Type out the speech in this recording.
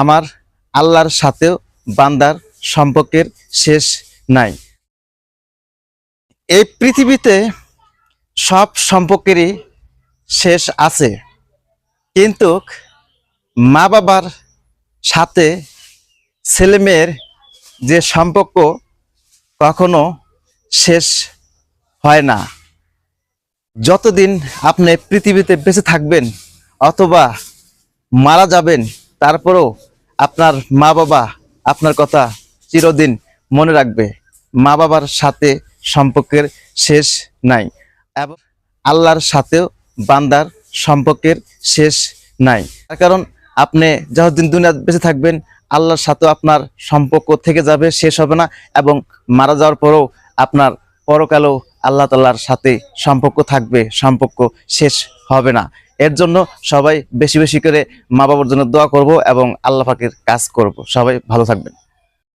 আমার আল্লাহর সাথেও বান্দার সম্পর্কের শেষ নাই। এই পৃথিবীতে সব সম্পর্কেরই শেষ আছে। কিন্তু মা বাবার সাথে ছেলেমেয়ের যে সম্পর্ক কখনো শেষ হয় না। যতদিন আপনি পৃথিবীতে বেঁচে থাকবেন অথবা মারা যাবেন তারপরেও আপনার মা বাবা আপনার কথা চিরদিন মনে রাখবে। মা বাবার সাথে সম্পর্কের শেষ নাই এবং আল্লাহর সাথেও বান্দার সম্পর্কের শেষ নাই। তার কারণ আপনি যতদিন দুনিয়া বেঁচে থাকবেন, আল্লাহর সাথেও আপনার সম্পর্ক থেকে যাবে, শেষ হবে না এবং মারা যাওয়ার পরেও আপনার পরকালেও আল্লাহ তাল্লাহর সাথে সম্পর্ক থাকবে, সম্পর্ক শেষ হবে না। এর জন্য সবাই বেশি বেশি করে মা বাবার জন্য দোয়া করব এবং আল্লাহ পাকের কাজ করব। সবাই ভালো থাকবেন।